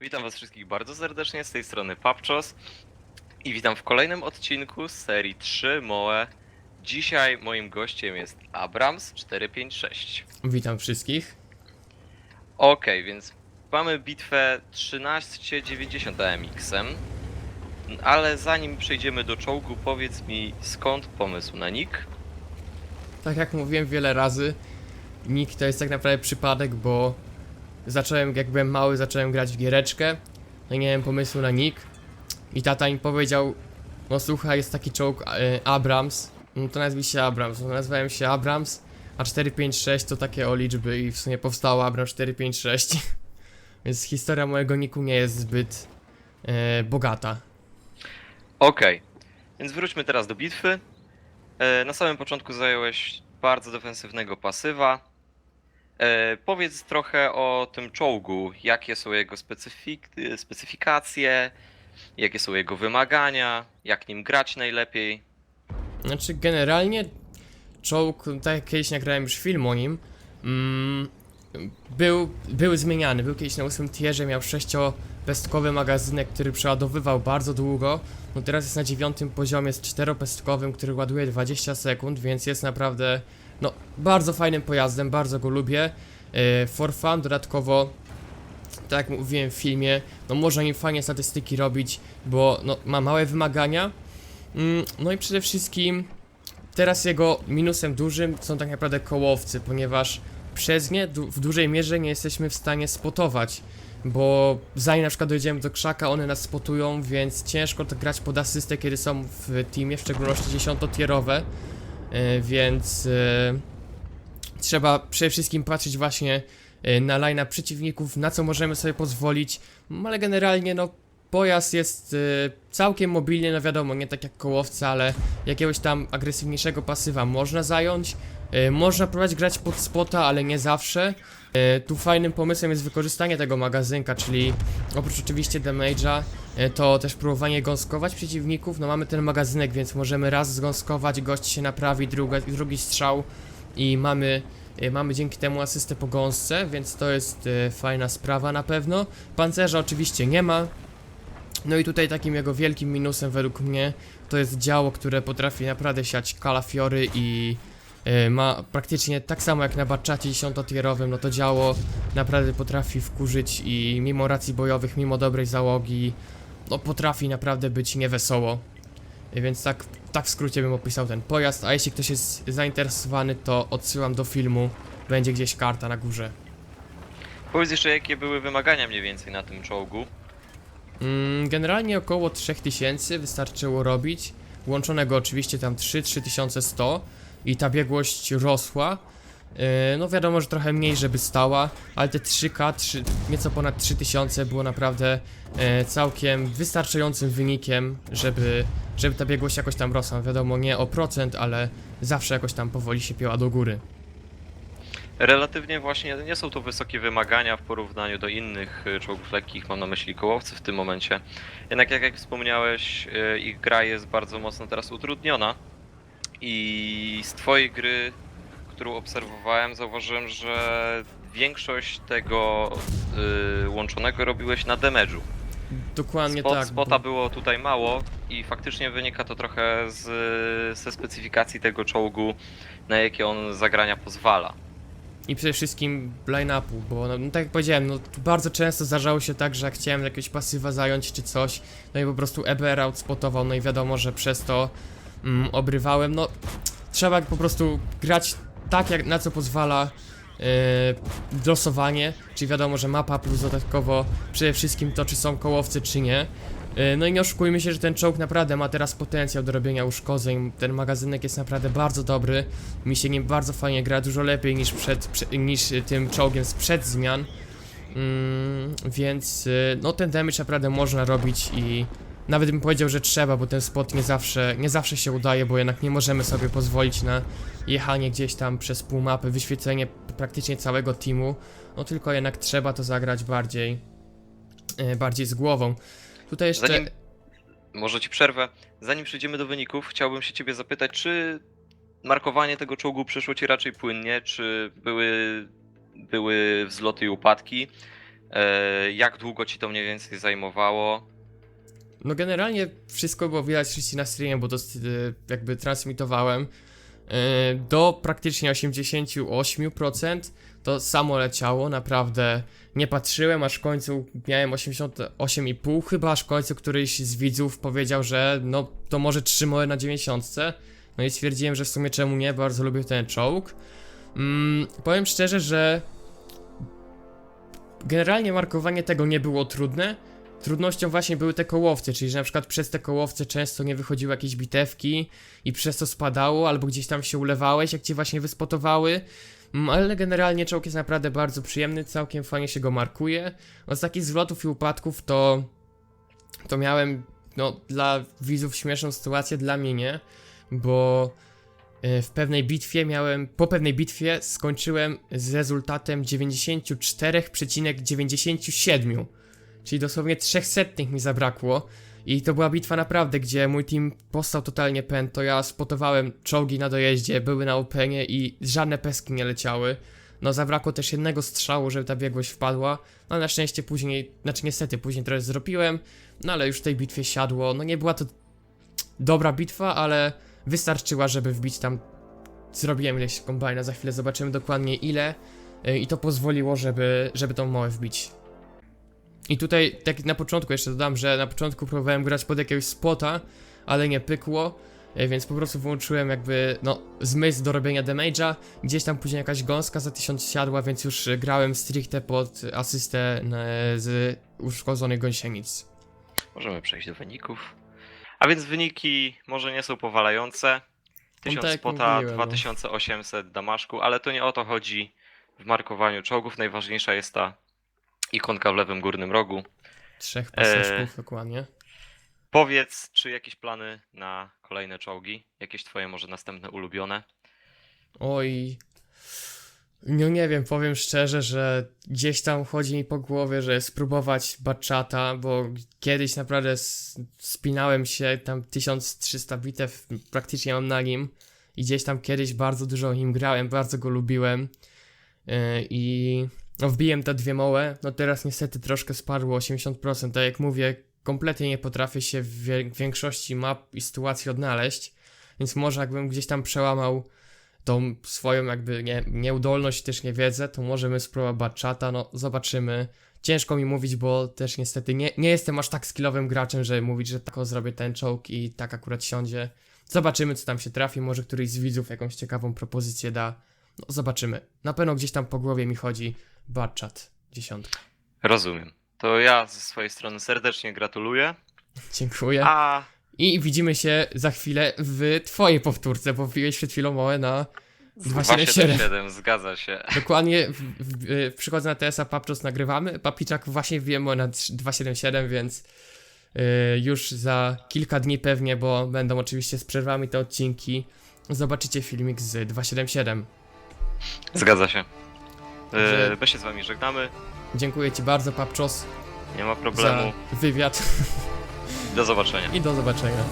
Witam was wszystkich bardzo serdecznie, z tej strony Papczos i witam w kolejnym odcinku z serii 3 Moe. Dzisiaj moim gościem jest Abrams 456. Witam wszystkich. Okej, więc mamy bitwę 1390 AMX-em, ale zanim przejdziemy do czołgu, powiedz mi skąd pomysł na nick? Tak jak mówiłem wiele razy, nick to jest tak naprawdę przypadek, bo zacząłem, jak byłem mały, zacząłem grać w giereczkę, no i nie miałem pomysłu na nick i tata mi powiedział, no słuchaj, jest taki czołg e, Abrams, no to nazwij się Abrams, no się Abrams, a 456 to takie o liczby i w sumie powstało Abrams 456, więc historia mojego niku nie jest zbyt e, bogata. Okej, więc wróćmy teraz do bitwy. E, Na samym początku zająłeś bardzo defensywnego pasywa. E, Powiedz trochę o tym czołgu, jakie są jego specyfik specyfikacje, jakie są jego wymagania, jak nim grać najlepiej. Znaczy, generalnie czołg, tak jak kiedyś nagrałem już film o nim, mm, był, był zmieniany. Był kiedyś na 8 tierze, miał 6-pestkowy magazynek, który przeładowywał bardzo długo. No teraz jest na 9 poziomie z 4-pestkowym, który ładuje 20 sekund, więc jest naprawdę no, bardzo fajnym pojazdem, bardzo go lubię. Yy, for fun, dodatkowo tak jak mówiłem w filmie, no można nim fajnie statystyki robić, bo no, ma małe wymagania, Mm, No i przede wszystkim teraz jego minusem dużym są tak naprawdę kołowcy, ponieważ przez nie w dużej mierze nie jesteśmy w stanie spotować, bo zanim na przykład dojdziemy do krzaka, one nas spotują, więc ciężko to grać pod asystę, kiedy są w teamie, w szczególności 10-tierowe, yy, więc yy, trzeba przede wszystkim patrzeć właśnie yy, na line przeciwników, na co możemy sobie pozwolić, ale generalnie no pojazd jest całkiem mobilny, no wiadomo, nie tak jak kołowca, ale jakiegoś tam agresywniejszego pasywa można zająć. Y, można próbować grać pod spota, ale nie zawsze. Y, tu fajnym pomysłem jest wykorzystanie tego magazynka, czyli oprócz oczywiście damage'a, y, to też próbowanie gąskować przeciwników. No mamy ten magazynek, więc możemy raz zgąskować, gość się naprawi, drugi strzał i mamy Mamy dzięki temu asystę po gąsce, więc to jest fajna sprawa na pewno. Pancerza oczywiście nie ma, no i tutaj takim jego wielkim minusem według mnie to jest działo, które potrafi naprawdę siać kalafiory i e, ma praktycznie tak samo jak na Batczacie 10-tierowym, no to działo naprawdę potrafi wkurzyć i mimo racji bojowych, mimo dobrej załogi, no potrafi naprawdę być niewesoło. E, Więc tak, tak w skrócie bym opisał ten pojazd, a jeśli ktoś jest zainteresowany, to odsyłam do filmu, będzie gdzieś karta na górze. Powiedz jeszcze jakie były wymagania mniej więcej na tym czołgu. Mm, Generalnie około 3000 wystarczyło robić. Łączonego oczywiście tam 3-3100 i ta biegłość rosła. Yy, No wiadomo, że trochę mniej, żeby stała, ale te 3K, 3, nieco ponad 3000 było naprawdę e, całkiem wystarczającym wynikiem, żeby, żeby ta biegłość jakoś tam rosła. Wiadomo, nie o procent, ale zawsze jakoś tam powoli się pięła do góry. Relatywnie właśnie nie są to wysokie wymagania w porównaniu do innych y, czołgów lekkich, mam na myśli kołowcy w tym momencie. Jednak jak, jak wspomniałeś, ich gra jest bardzo mocno teraz utrudniona i z twojej gry, którą obserwowałem, zauważyłem, że większość tego y, łączonego robiłeś na damage'u. Dokładnie Spot, tak. spota bo- było tutaj mało i faktycznie wynika to trochę z, ze specyfikacji tego czołgu, na jakie on zagrania pozwala. I przede wszystkim line-upu, bo no, no, tak jak powiedziałem, no bardzo często zdarzało się tak, że jak chciałem jakiegoś pasywa zająć czy coś, no i po prostu EBR outspotował, no i wiadomo, że przez to mm, obrywałem, no trzeba po prostu grać tak, jak na co pozwala yy, losowanie, czyli wiadomo, że mapa plus dodatkowo przede wszystkim to, czy są kołowcy, czy nie. Yy, No i nie oszukujmy się, że ten czołg naprawdę ma teraz potencjał do robienia uszkodzeń. Ten magazynek jest naprawdę bardzo dobry. Mi się nim bardzo fajnie gra, dużo lepiej niż, przed, prze, niż tym czołgiem sprzed zmian. Mm, więc y, no ten damage naprawdę można robić i nawet bym powiedział, że trzeba, bo ten spot nie zawsze, nie zawsze się udaje, bo jednak nie możemy sobie pozwolić na jechanie gdzieś tam przez pół mapy, wyświetlenie praktycznie całego teamu. No tylko jednak trzeba to zagrać bardziej, y, bardziej z głową. Tutaj jeszcze... Zanim, może ci przerwę, zanim przejdziemy do wyników, chciałbym się ciebie zapytać, czy markowanie tego czołgu przeszło ci raczej płynnie, czy były, były wzloty i upadki? E, jak długo ci to mniej więcej zajmowało? No generalnie wszystko było widać oczywiście na streamie, bo to y, jakby transmitowałem. Y, Do praktycznie 88% to samo leciało, naprawdę nie patrzyłem, aż w końcu miałem 88,5 chyba, aż w końcu któryś z widzów powiedział, że no to może trzymałem na 90. No i stwierdziłem, że w sumie czemu nie, bardzo lubię ten czołg. Mm, powiem szczerze, że generalnie markowanie tego nie było trudne. Trudnością właśnie były te kołowce, czyli że na przykład przez te kołowce często nie wychodziły jakieś bitewki i przez to spadało, albo gdzieś tam się ulewałeś, jak cię właśnie wyspotowały. Mm, Ale generalnie czołg jest naprawdę bardzo przyjemny, całkiem fajnie się go markuje. Z takich zwrotów i upadków to to miałem no dla widzów śmieszną sytuację, dla mnie nie, bo e, w pewnej bitwie miałem, po pewnej bitwie skończyłem z rezultatem 94,97. Czyli dosłownie trzech setnych mi zabrakło. I to była bitwa naprawdę, gdzie mój team postał totalnie pęd, to ja spotowałem czołgi na dojeździe, były na openie i żadne peski nie leciały. No zabrakło też jednego strzału, żeby ta biegłość wpadła, no na szczęście później, znaczy niestety później trochę zrobiłem, no ale już w tej bitwie siadło, no nie była to dobra bitwa, ale wystarczyła, żeby wbić tam, zrobiłem ileś kombajna, za chwilę zobaczymy dokładnie ile y, i to pozwoliło, żeby, żeby tą małe wbić. I tutaj, tak na początku jeszcze dodam, że na początku próbowałem grać pod jakiegoś spota, ale nie pykło, e, więc po prostu włączyłem jakby, no, zmysł do robienia damage'a, gdzieś tam później jakaś gąska za 1000 siadła, więc już grałem stricte pod asystę z uszkodzonych gąsienic. Możemy przejść do wyników. A więc wyniki może nie są powalające. 1000 tak jak spota, mówiłem, no. 2800 damaszku, ale to nie o to chodzi w markowaniu czołgów. Najważniejsza jest ta ikonka w lewym górnym rogu. Trzech paseczków dokładnie. Powiedz, czy jakieś plany na kolejne czołgi? Jakieś twoje może następne ulubione? Oj. No nie wiem, powiem szczerze, że gdzieś tam chodzi mi po głowie, że spróbować Batchata, bo kiedyś naprawdę spinałem się, tam 1300 bitew praktycznie mam na nim i gdzieś tam kiedyś bardzo dużo nim grałem, bardzo go lubiłem Yy, i no wbiłem te dwie mołe, no teraz niestety troszkę spadło 80%, tak jak mówię, kompletnie nie potrafię się w większości map i sytuacji odnaleźć, więc może jakbym gdzieś tam przełamał tą swoją jakby nie, nieudolność, też nie wiedzę, to możemy spróbować Batchata, no zobaczymy. Ciężko mi mówić, bo też niestety nie, nie jestem aż tak skillowym graczem, że mówić, że tak o zrobię ten czołg i tak akurat siądzie. Zobaczymy, co tam się trafi, może któryś z widzów jakąś ciekawą propozycję da. No zobaczymy. Na pewno gdzieś tam po głowie mi chodzi Batchat, dziesiątka. Rozumiem. To ja ze swojej strony serdecznie gratuluję. Dziękuję. A I widzimy się za chwilę w twojej powtórce, bo wbiłeś przed chwilą małe na 277. 277, zgadza się. Dokładnie, w, w, y, przychodzę na TSA Papczos, nagrywamy. Papiczak właśnie wiemy na 277, więc y, już za kilka dni pewnie, bo będą oczywiście z przerwami te odcinki. Zobaczycie filmik z 277. Zgadza się. Że- Yy, My się z wami żegnamy. Dziękuję Ci bardzo, Papczos, Nie ma problemu. za wywiad Do zobaczenia. i do zobaczenia.